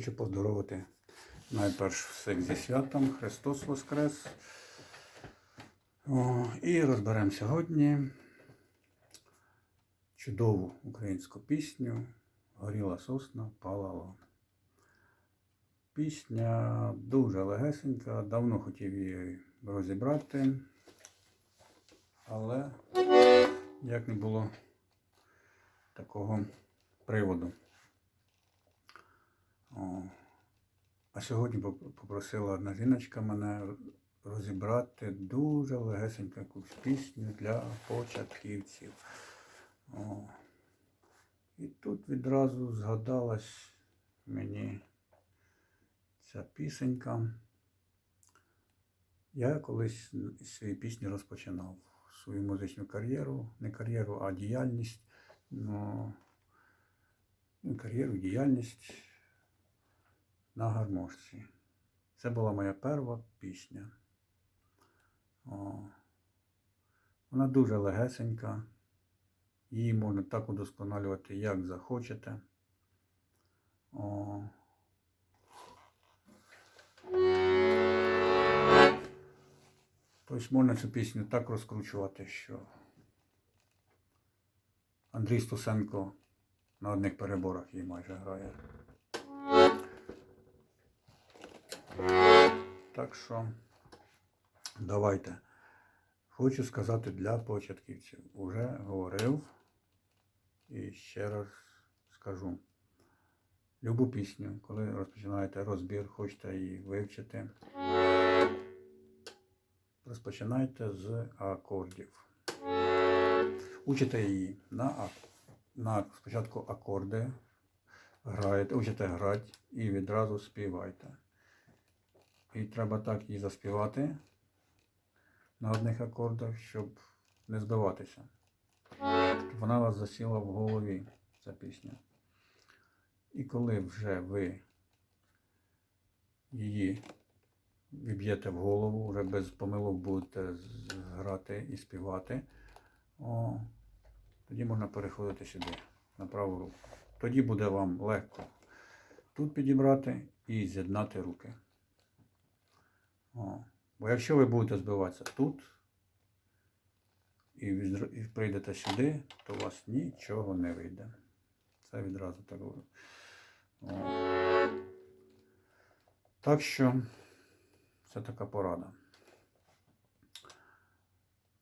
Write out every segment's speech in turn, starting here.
Хочу поздоровити найперш всіх зі святом Христос Воскрес. І розберемо сьогодні чудову українську пісню Горіла сосна палала. Пісня дуже легесенька, давно хотів її розібрати, але як не було такого приводу. А сьогодні попросила одна жіночка мене розібрати дуже легесеньку якусь пісню для початківців. О. І тут відразу згадалась мені ця пісенька. Я колись свої пісні розпочинав свою музичну кар'єру, не кар'єру, а діяльність. Ну, ну, кар'єру, діяльність на гармошці. Це була моя перша пісня. О, вона дуже легесенька. Її можна так удосконалювати, як захочете. О. Тобто можна цю пісню так розкручувати, що Андрій Стусенко на одних переборах її майже грає. Так що давайте. Хочу сказати для початківців. Уже говорив і ще раз скажу. Любу пісню, коли розпочинаєте розбір, хочете її вивчити, розпочинайте з акордів. Учите її на, на спочатку акорди, граєте, учите грати і відразу співайте. І треба так її заспівати на одних акордах, щоб не збиватися. Вона вас засіла в голові, ця пісня. І коли вже ви її віб'єте в голову, вже без помилок будете грати і співати, о, тоді можна переходити сюди, на праву руку. Тоді буде вам легко тут підібрати і з'єднати руки. О. Бо якщо ви будете збиватися тут і, прийдете сюди, то у вас нічого не вийде. Це відразу так говорю. Так що це така порада.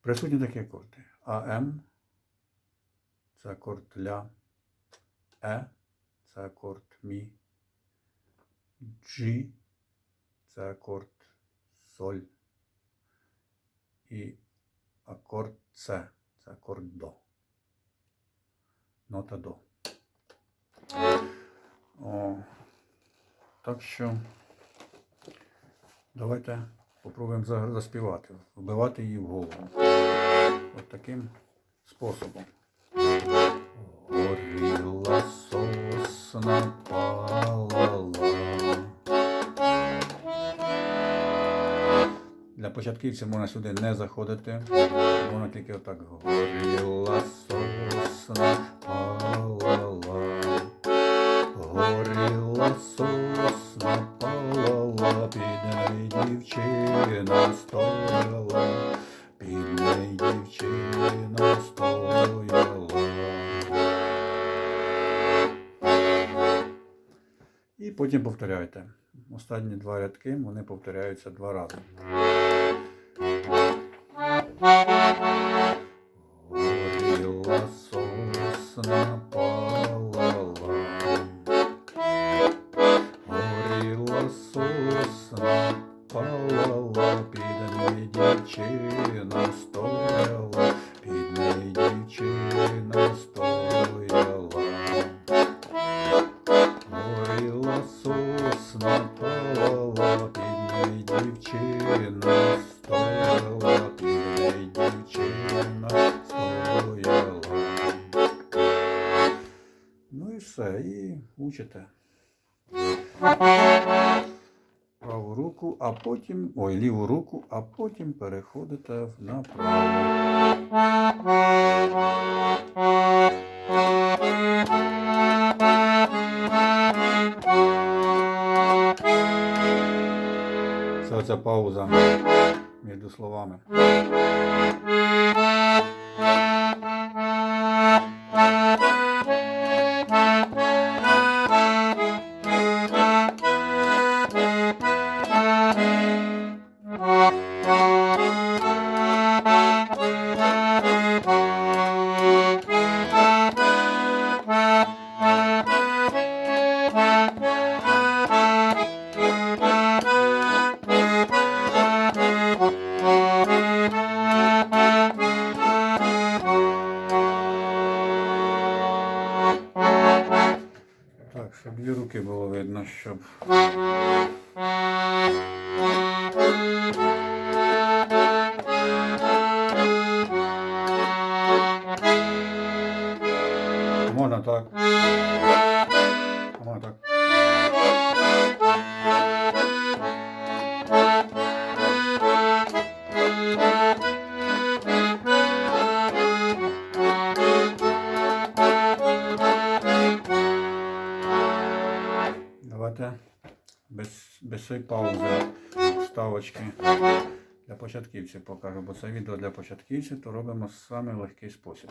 Присутні такі акорди. АМ це акорд ля, Е це акорд Мі, G це акорд соль і акорд С це акорд До. Нота До. О, так що давайте попробуємо за- заспівати, вбивати її в голову. От таким способом. Горіла сосна Для початківців можна сюди не заходити. Можна тільки отак горіла сосна палала. Горіла сосна палала, під неї дівчина стояла, під неї дівчина стояла. І потім повторяйте. Останні два рядки вони повторяються два рази. і учите праву руку, а потім, ой, ліву руку, а потім переходите на праву. Це пауза між словами. Щоб. Цієї паузи вставочки для початківців покажу, бо це відео для початківців, то робимо саме легкий спосіб.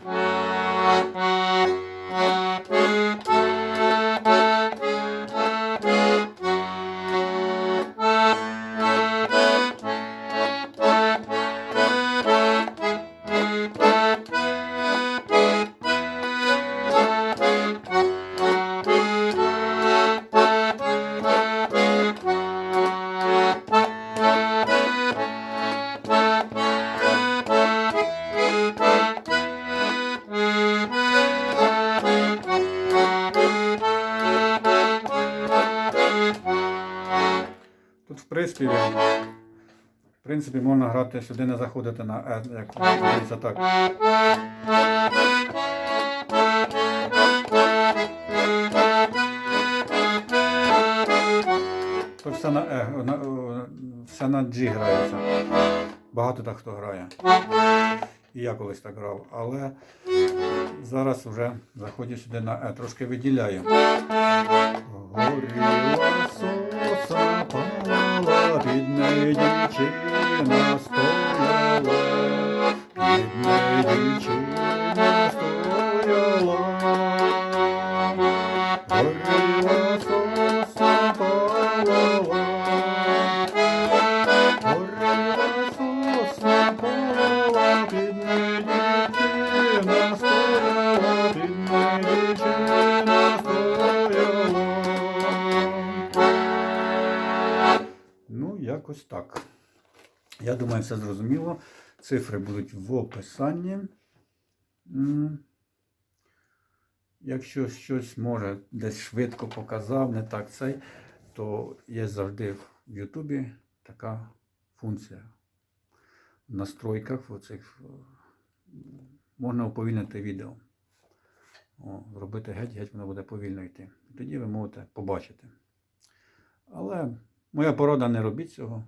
Тут в приспіві, в принципі, можна грати сюди, не заходити на Е, як дивіться так. Тут все на Е, на, все на G грається. Багато так хто грає. І я колись так грав. Але зараз вже заходжу сюди на Е, трошки виділяю. Горіла нею дівчина стояла, Якось так. Я думаю, все зрозуміло. Цифри будуть в описанні. Якщо щось може десь швидко показав, не так цей, то є завжди в Ютубі така функція. В настройках оцих, е, можна уповільнити відео. О, зробити геть-геть, воно буде повільно йти. Тоді ви можете побачити. Але моя порада не робіть цього.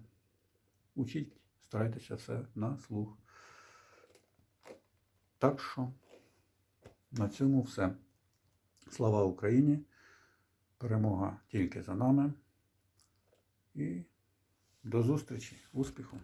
Учіть, старайтеся все на слух. Так що на цьому все. Слава Україні! Перемога тільки за нами. І до зустрічі, успіху!